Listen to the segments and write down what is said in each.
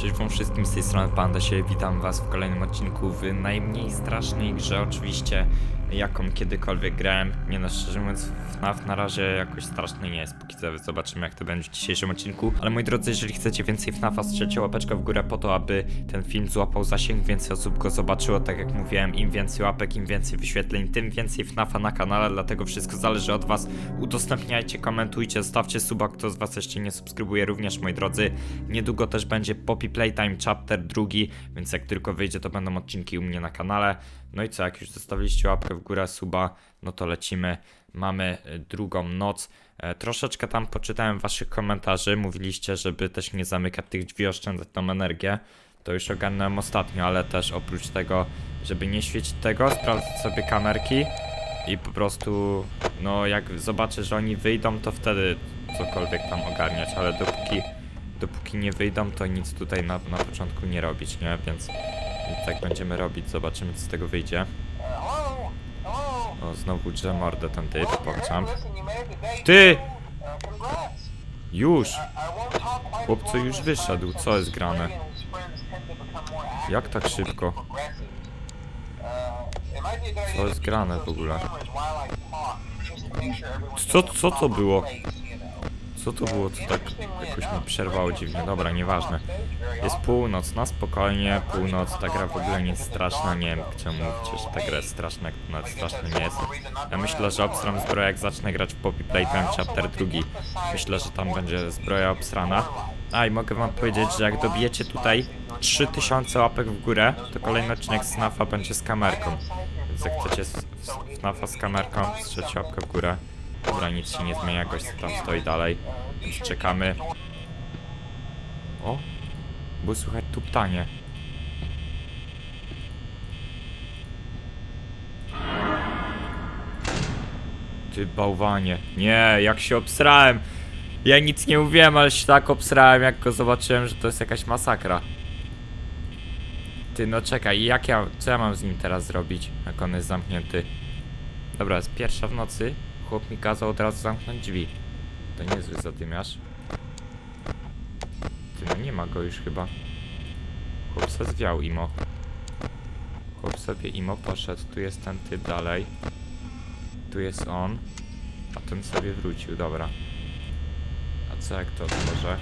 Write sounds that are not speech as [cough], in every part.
Cześć wam wszystkim, z tej strony Panda się witam was w kolejnym odcinku w najmniej strasznej grze. Oczywiście, jaką kiedykolwiek grałem. Nie no, szczerze mówiąc, FNAF na razie jakoś straszny nie jest, póki co zobaczymy jak to będzie w dzisiejszym odcinku. Ale moi drodzy, jeżeli chcecie więcej FNAFa, strzelcie łapeczkę w górę po to, aby ten film złapał zasięg, więcej osób go zobaczyło, tak jak mówiłem, im więcej łapek, im więcej wyświetleń, tym więcej FNAFa na kanale, dlatego wszystko zależy od was. Udostępniajcie, komentujcie, stawcie suba, kto z was jeszcze nie subskrybuje również, moi drodzy. Niedługo też będzie Poppy Playtime Chapter drugi, więc jak tylko wyjdzie, to będą odcinki u mnie na kanale. No i co, jak już zostawiliście łapkę w górę, suba, no to lecimy. Mamy y, drugą noc. E, troszeczkę tam poczytałem waszych komentarzy. Mówiliście, żeby też nie zamykać tych drzwi, oszczędzać tą energię. To już ogarnąłem ostatnio, ale też oprócz tego, żeby nie świecić tego, sprawdzać sobie kamerki i po prostu, no jak zobaczę, że oni wyjdą, to wtedy cokolwiek tam ogarniać, ale dopóki, dopóki nie wyjdą, to nic tutaj na, na początku nie robić, nie? Więc, więc tak będziemy robić, zobaczymy co z tego wyjdzie. O, znowu drze mordę ten typ, pokczam. Ty! Już! I won't talk quite Chłop, as co long już wyszedł? Co jest grane? Jak tak szybko? Co jest grane w ogóle? I Co- co to było? Co to było, co tak jakoś mi przerwało dziwnie? Dobra, nieważne. Jest północ, na spokojnie, północ, ta gra w ogóle nie jest straszna, nie wiem czemu mówicie, że ta gra jest straszna, nawet straszna nie jest. Ja myślę, że obstram zbroję jak zacznę grać w Poppy Playtime Chapter 2. Myślę, że tam będzie zbroja obsrana. A i mogę wam powiedzieć, że jak dobijecie tutaj 3000 łapek w górę, to kolejny odcinek SNAFa będzie z kamerką. Więc jak chcecie FNAFa z kamerką, strzelcie łapkę w górę. Dobra, nic się nie zmienia, gość tam stoi dalej. Więc czekamy. O! Było słychać tuptanie. Ty bałwanie. Nie, jak się obsrałem. Ja nic nie mówiłem, ale się tak obsrałem, jak go zobaczyłem, że to jest jakaś masakra. Ty, no czekaj, jak ja, co ja mam z nim teraz zrobić, jak on jest zamknięty? Dobra, jest pierwsza w nocy, chłop mi kazał od razu zamknąć drzwi. To niezły zadymiarz. Ty, no nie ma go już chyba. Chłop zwiał imo. Chłop sobie imo poszedł, tu jest ten typ dalej. Tu jest on. A ten sobie wrócił, dobra. A co jak to otworzę?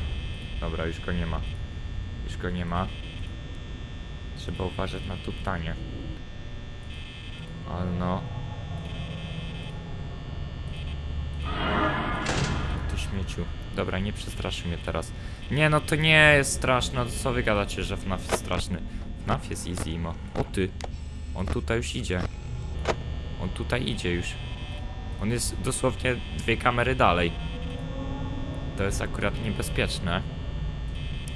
Dobra, już go nie ma. Już go nie ma. Trzeba uważać na tuptanie. Ale no. Ty śmieciu. Dobra, nie przestraszy mnie teraz. Nie, no to nie jest straszne. No co wy gadacie, że FNAF jest straszny? FNAF jest easy, imo. O ty. On tutaj już idzie. On tutaj idzie już. On jest dosłownie dwie kamery dalej. To jest akurat niebezpieczne,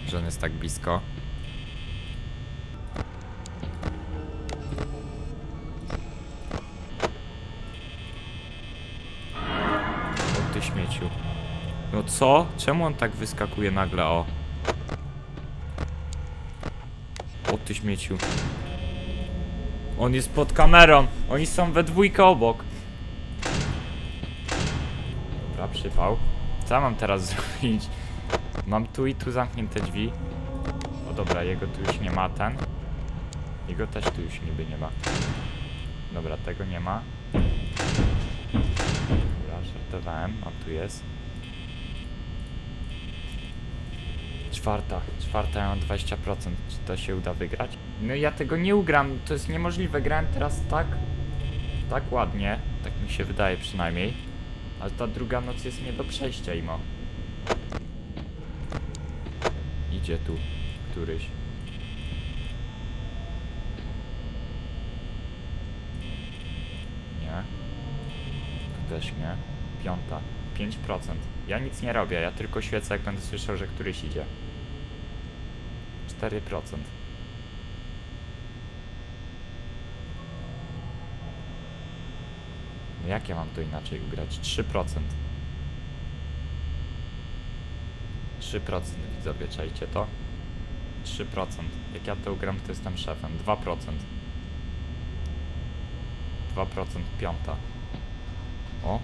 że on jest tak blisko. Co? Czemu on tak wyskakuje nagle, o? O ty śmieciu. On jest pod kamerą. Oni są we dwójkę obok. Dobra, przypał. Co mam teraz [laughs] zrobić? Mam tu i tu zamknięte drzwi. O dobra, jego tu już nie ma, ten. Jego też tu już niby nie ma. Dobra, tego nie ma. Dobra, żartowałem, a tu jest. Czwarta, czwarta, ja mam 20%. Czy to się uda wygrać? No ja tego nie ugram, to jest niemożliwe. Grałem teraz tak, tak ładnie, tak mi się wydaje przynajmniej. Ale ta druga noc jest nie do przejścia, Imo. Idzie tu któryś. Nie. Tu też nie. Piąta. 5%. Ja nic nie robię, ja tylko świecę, jak będę słyszał, że któryś idzie. 4%. No jak ja mam to inaczej ugrać? 3%. 3% widzowie, czajcie to? 3%. Jak ja to ugram, to jestem szefem. 2%. 2% piąta. O.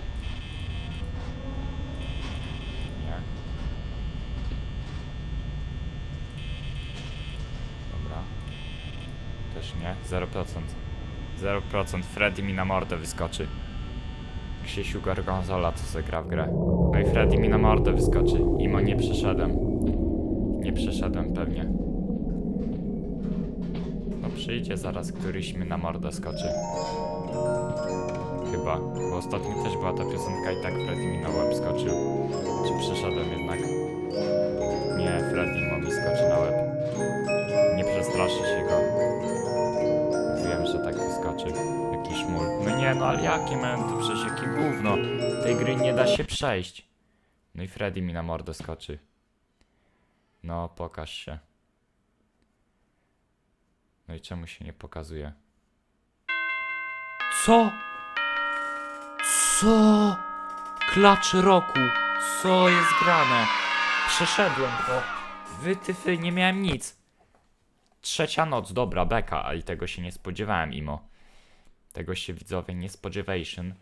nie? 0%. 0% Freddy mi na mordę wyskoczy. Krzysiu Gorgonzola, co se gra w grę. No i Freddy mi na mordę wyskoczy. Imo nie przeszedłem. Nie przeszedłem pewnie. No przyjdzie zaraz któryś mi na mordę skoczy. Chyba, bo ostatnio też była ta piosenka i tak Freddy mi na łeb skoczył. Czy przeszedłem jednak? Nie, Freddy mi skoczy na łeb. Nie, no ale jakie to przecież jakie gówno. Tej gry nie da się przejść. No i Freddy mi na mordę skoczy. No, pokaż się. No i czemu się nie pokazuje? Co? Co? Klacz roku. Co jest grane? Przeszedłem to. Wytyfy, nie miałem nic. Trzecia noc, dobra, beka, a i tego się nie spodziewałem, imo. Tego się widzowie nie spodziewation.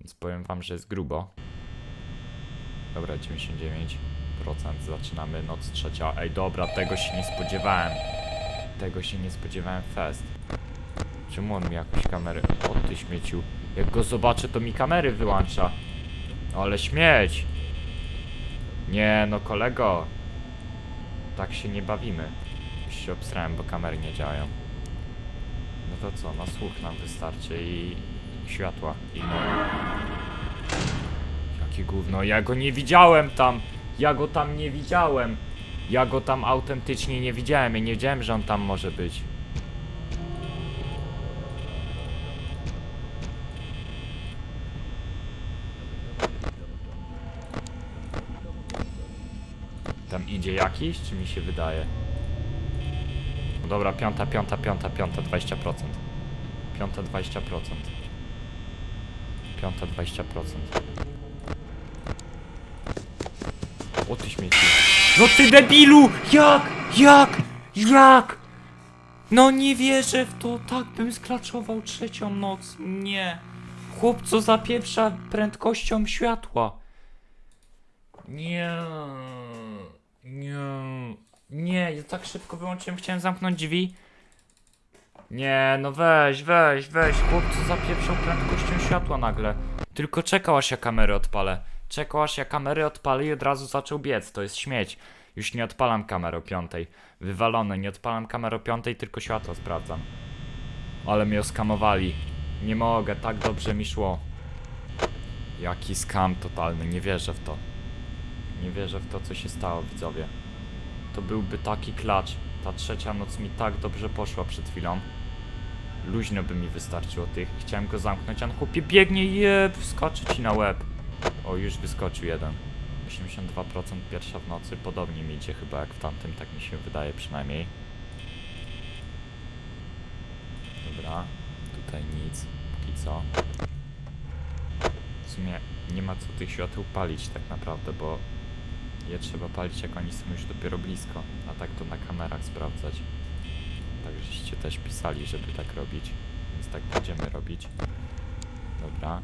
Więc powiem wam, że jest grubo. Dobra, 99%. Zaczynamy noc trzecia. Ej, dobra, tego się nie spodziewałem. Tego się nie spodziewałem fest. Czemu on mi jakąś kamerę... O, ty śmieciu. Jak go zobaczę, to mi kamery wyłącza. Ale śmieć! Nie, no kolego. Tak się nie bawimy. Już się obstrałem, bo kamery nie działają. To co, na słuch nam wystarczy i światła. I no. Jakie gówno, ja go nie widziałem tam! Ja go tam nie widziałem! Ja go tam autentycznie nie widziałem, ja nie wiedziałem, że on tam może być. Tam idzie jakiś, czy mi się wydaje? Dobra, piąta, piąta, piąta, piąta, 20%. Piąta, 20%. Piąta, 20%. O ty śmieci. No ty debilu! Jak? Jak? Jak? No nie wierzę w to, tak bym sklaczował trzecią noc. Nie. Chłop co zapieprza prędkością światła. Nie. Nie. Nie, ja tak szybko wyłączyłem, chciałem zamknąć drzwi. Nie, no weź, weź, weź, chłopcu zapieprzał prędkością światła nagle. Tylko czekał aż ja kamerę odpalę. Czekał aż ja kamerę odpalę i od razu zaczął biec, to jest śmieć. Już nie odpalam kamery o piątej. Wywalone, nie odpalam kamery o piątej, tylko światło sprawdzam. Ale mnie oskamowali. Nie mogę, tak dobrze mi szło. Jaki skam totalny, nie wierzę w to. Nie wierzę w to, co się stało, widzowie. To byłby taki klacz. Ta trzecia noc mi tak dobrze poszła przed chwilą. Luźno by mi wystarczyło tych. Chciałem go zamknąć, a on chłopie biegnie i jeb, wskoczy ci na łeb. O, już wyskoczył jeden. 82% pierwsza w nocy. Podobnie mi idzie chyba jak w tamtym, tak mi się wydaje przynajmniej. Dobra, tutaj nic, póki co. W sumie nie ma co tych świateł palić tak naprawdę, bo je trzeba palić jak oni są już dopiero blisko, a tak to na kamerach sprawdzać. Tak żeście też pisali, żeby tak robić, więc tak będziemy robić. Dobra.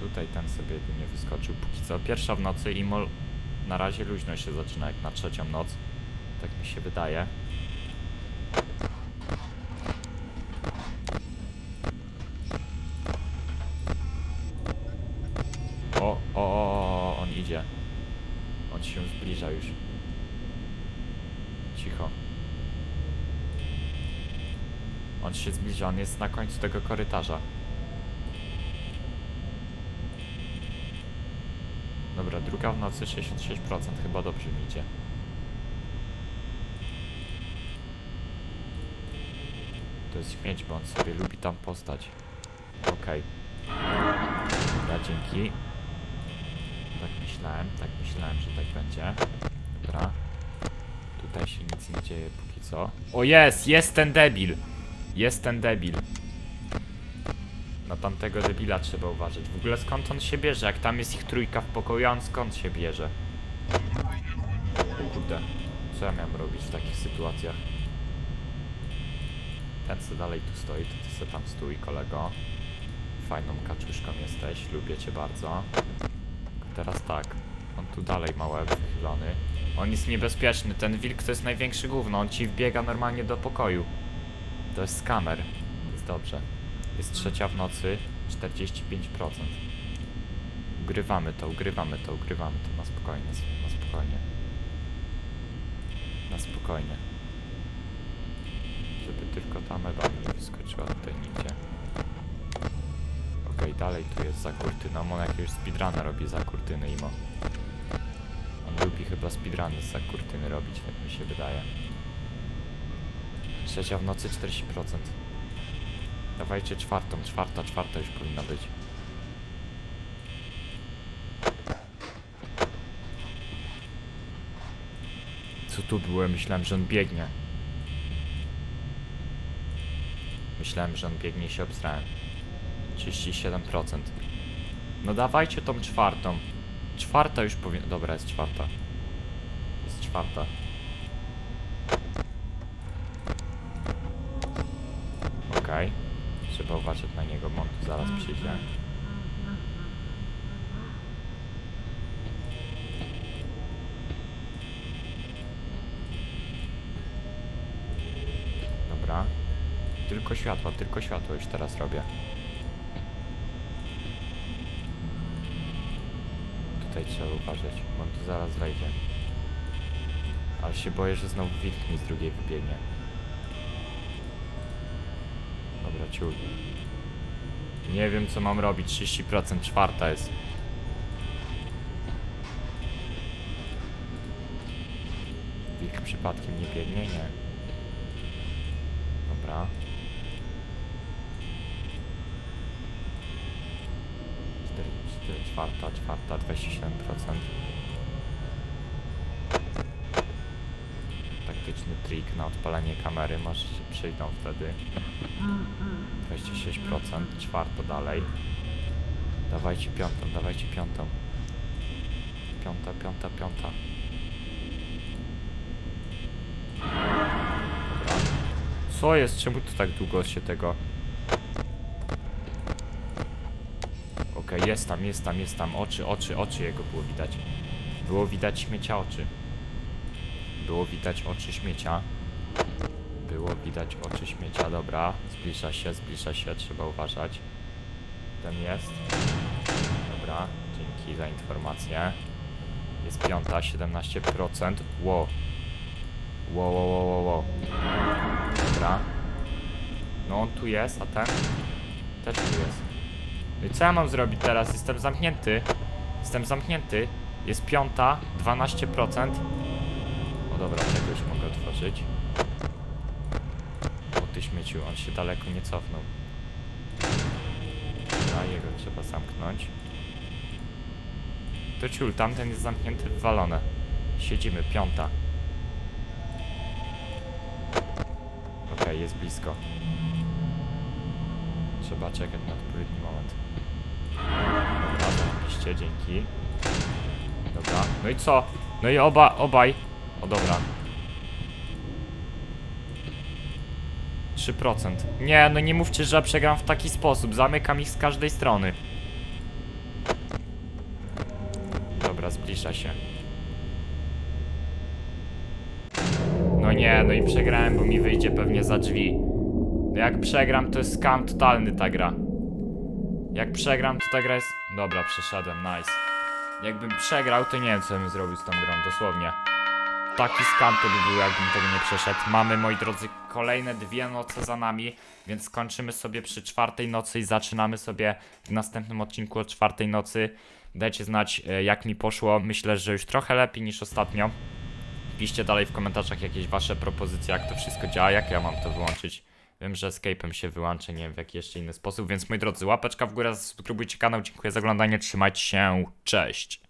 Tutaj ten sobie jedynie wyskoczył póki co. Pierwsza w nocy i mol na razie luźno się zaczyna jak na trzecią noc. Tak mi się wydaje. O, o, o, o, on idzie. On się zbliża już. Cicho. On się zbliża, on jest na końcu tego korytarza. Dobra, druga w nocy 66%, chyba dobrze mi idzie. To jest śmieć, bo on sobie lubi tam postać. Okej. Dobra, dzięki. Tak myślałem, tak myślałem, że tak będzie. Tutaj się nic nie dzieje póki co. O jest, jest ten debil! Jest ten debil. Na tamtego debila trzeba uważać. W ogóle skąd on się bierze? Jak tam jest ich trójka w pokoju, a on skąd się bierze? Kurde, co ja miałem robić w takich sytuacjach? Ten co dalej tu stoi, to ty se tam stój, kolego. Fajną kaczuszką jesteś, lubię cię bardzo. Teraz tak, on tu dalej ma łeb wychylony. On jest niebezpieczny, ten wilk to jest największy gówno, on ci wbiega normalnie do pokoju. To jest skamer. Jest dobrze. Jest trzecia w nocy, 45%. Ugrywamy to, ugrywamy to, ugrywamy to. Na spokojnie, na spokojnie. Na spokojnie. Żeby tylko ta mewa mi nie wyskoczyła tutaj nigdzie. Okej, dalej tu jest za kurtyną. On jakiegoś speedruna robi za kurtyny imo. Chyba speedruny za kurtyny robić, tak mi się wydaje. Trzecia w nocy 40%. Dawajcie czwartą, czwarta, czwarta już powinna być. Co tu było? Myślałem, że on biegnie. Myślałem, że on biegnie i się obstrałem. 37%. No dawajcie tą czwartą. Czwarta już powinna... Dobra, jest czwarta. Czwarta. Okej. Trzeba uważać na niego, bo on tu zaraz przyjdzie. Dobra. Tylko światło, tylko światło już teraz robię. Tutaj trzeba uważać, bo on tu zaraz wejdzie. Ale się boję, że znowu wilk mi z drugiej wybiegnie. Dobra, ciul. Nie wiem co mam robić, 30% czwarta jest. Wilk przypadkiem nie biegnie? Nie. Dobra. Czwarta, czwarta, 27%. Trik na odpalenie kamery, się przyjdą wtedy. 26%, czwarta dalej. Dawajcie piątą, dawajcie piątą. Piąta, piąta, piąta. Dobra. Co jest? Czemu tu tak długo się tego... Okej, jest tam, jest tam, jest tam. Oczy, oczy, oczy jego było widać. Było widać śmiecia oczy. Było widać oczy śmiecia. Było widać oczy śmiecia, dobra. Zbliża się, zbliża się, trzeba uważać. Ten jest. Dobra, dzięki za informację. Jest piąta, 17%. Wow. Wow, wow, wow, wow, wow. Dobra. No on tu jest, a ten? Też tu jest. No i co ja mam zrobić teraz? Jestem zamknięty. Jestem zamknięty. Jest piąta, 12%. Dobra, tego już mogę otworzyć. O ty śmieciu, on się daleko nie cofnął. Dobra, jego trzeba zamknąć. To ciul, tamten jest zamknięty, wywalone. Siedzimy, piąta. Okej, jest blisko. Trzeba czekać na odpowiedni moment. Dobra, dzięki. Dobra, no i co? No i oba, obaj. O dobra. 3%. Nie, no nie mówcie, że przegram w taki sposób. Zamykam ich z każdej strony. Dobra, zbliża się. No nie, no i przegrałem, bo mi wyjdzie pewnie za drzwi. No jak przegram, to jest skam totalny ta gra. Jak przegram, to ta gra jest... Dobra, przeszedłem, nice. Jakbym przegrał, to nie wiem, co bym zrobił z tą grą, dosłownie. Taki skam to by był, jakbym tego nie przeszedł. Mamy, moi drodzy, kolejne dwie noce za nami, więc skończymy sobie przy czwartej nocy i zaczynamy sobie w następnym odcinku o czwartej nocy. Dajcie znać, e, jak mi poszło. Myślę, że już trochę lepiej niż ostatnio. Piszcie dalej w komentarzach jakieś wasze propozycje, jak to wszystko działa, jak ja mam to wyłączyć. Wiem, że Escape'em się wyłączę, nie wiem w jaki jeszcze inny sposób, więc moi drodzy, łapeczka w górę, subskrybujcie kanał, dziękuję za oglądanie, trzymajcie się, cześć!